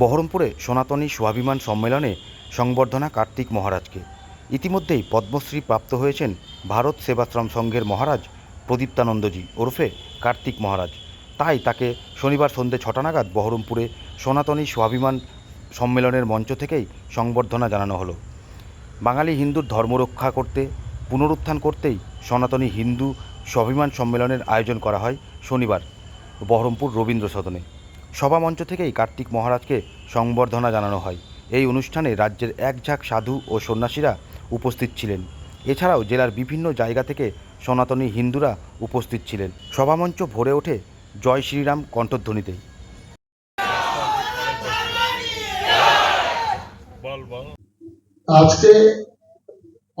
বহরমপুরে সনাতনী স্বাভিমান সম্মেলনে সংবর্ধনা কার্তিক মহারাজকে। ইতিমধ্যেই পদ্মশ্রী প্রাপ্ত হয়েছেন ভারত সেবাশ্রম সংঘের মহারাজ প্রদীপ্তানন্দজি ওরফে কার্তিক মহারাজ। তাই তাকে শনিবার সন্ধে ছটা নাগাদ বহরমপুরে সনাতনী স্বাভিমান সম্মেলনের মঞ্চ থেকেই সংবর্ধনা জানানো হলো। বাঙালি হিন্দুর ধর্ম রক্ষা করতে, পুনরুত্থান করতেই সনাতনী হিন্দু স্বাভিমান সম্মেলনের আয়োজন করা হয় শনিবার, বহরমপুর রবীন্দ্র সদনে সভামঞ্চ থেকেই কার্তিক মহারাজকে সংবর্ধনা জানানো হয়। এই অনুষ্ঠানে রাজ্যের এক ঝাঁক সাধু ও সন্ন্যাসীরা উপস্থিত ছিলেন। এছাড়াও জেলার বিভিন্ন জায়গা থেকে সনাতনী হিন্দুরা উপস্থিত ছিলেন। সভামঞ্চ ভরে ওঠে জয় শ্রীরাম কণ্ঠধ্বনিতে। আজকে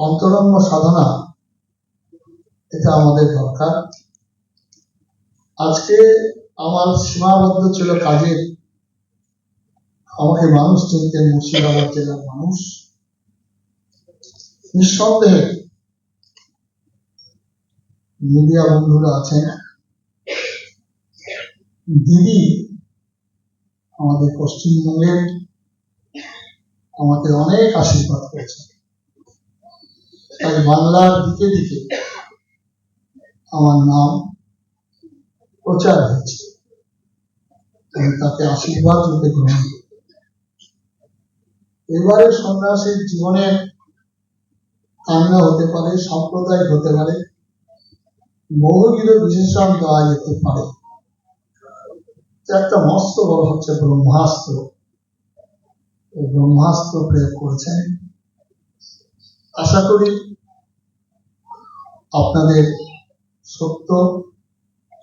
অন্তরঙ্গ সাধনা, এটা আমাদের দরকার। আজকে আমার সীমাবদ্ধ ছিল কাজের। আমাকে মানুষ চিনতেন, মুর্শিদাবাদ জেলার মানুষ। নিঃসন্দেহে মিডিয়া বন্ধুরা আছেন। দিদি আমাদের পশ্চিমবঙ্গের আমাকে অনেক আশীর্বাদ করেছে তাই বাংলার দিকে দিকে আমার নাম প্রচার হয়েছে। তাকে আশীর্বাদ রূপে গ্রহণ এবারে সন্ন্যাসীর জীবনে কান্না হতে পারে সাম্প্রদায়িক হতে পারে বহুবিধ বিশেষণ দেওয়া যেতে পারে। একটা মস্ত বড় হচ্ছে ব্রহ্মাস্ত্র। ব্রহ্মাস্ত্র প্রয়োগ করেছেন। আশা করি আপনাদের সত্য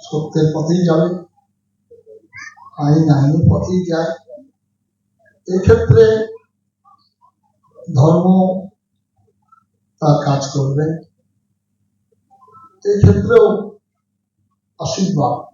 সত্যের পথেই যাবে। আইন আইনের পথেই যায় এক্ষেত্রে ধর্ম তার কাজ করবে। এক্ষেত্রেও ক্ষেত্রেও আশীর্বাদ।